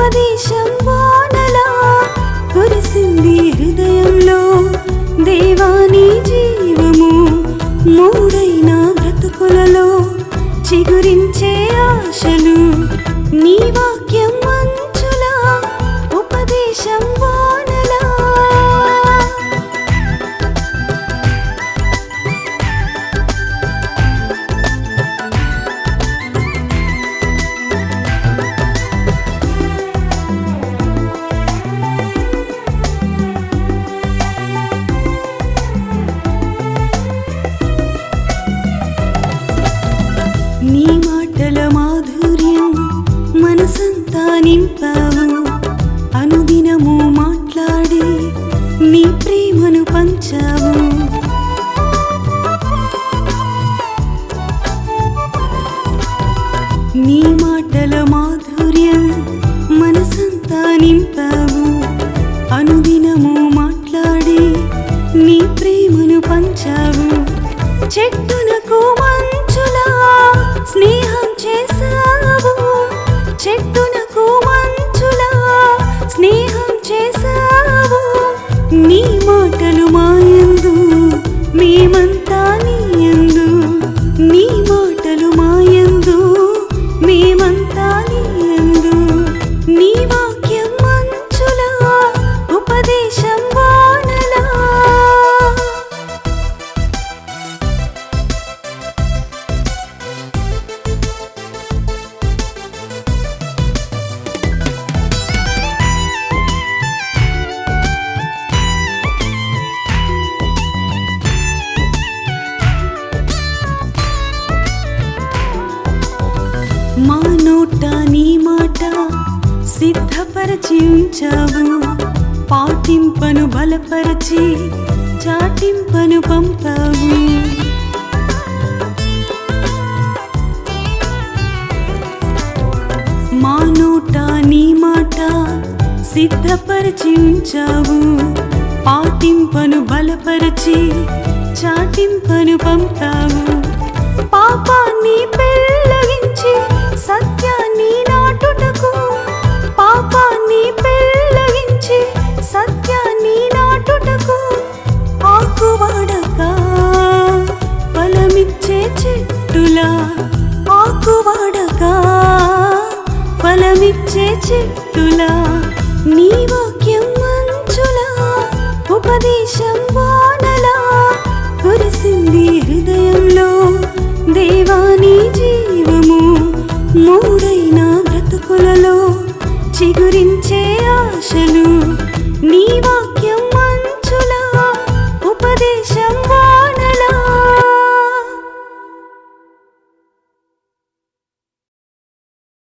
ఉపదేశం వానలా కురిసింది హృదయంలో. దేవాని జీవము మూడైన బ్రతుకులలో చిగురించే ఆశలు. నీ వాక్యం ప్రేమను నీ మాటల మాధుర్యం మనసంతా నింపావు అనుదినము మాట్లాడి నీ ప్రేమను పంచావు చెట్టునకు నీ మాటలు మాయ మా నోట నీ మాట సిద్ధపరచి ఉంచావు పాటింపను బలపరచి చాటింపను పంపావు. మా నోట నీ మాట సిద్ధపరచి ఉంచావు పాటింపను బలపరచి చాటింపను పంపావు. విరసే చెట్టులా నీ వాక్యం మంచులా ఉపదేశం వానలా. కురిసింది హృదయంలో దేవాని జీవము మూడైన బ్రతుకులలో చిగురించే ఆశలు. నీ వాక్యం మంచులా ఉపదేశం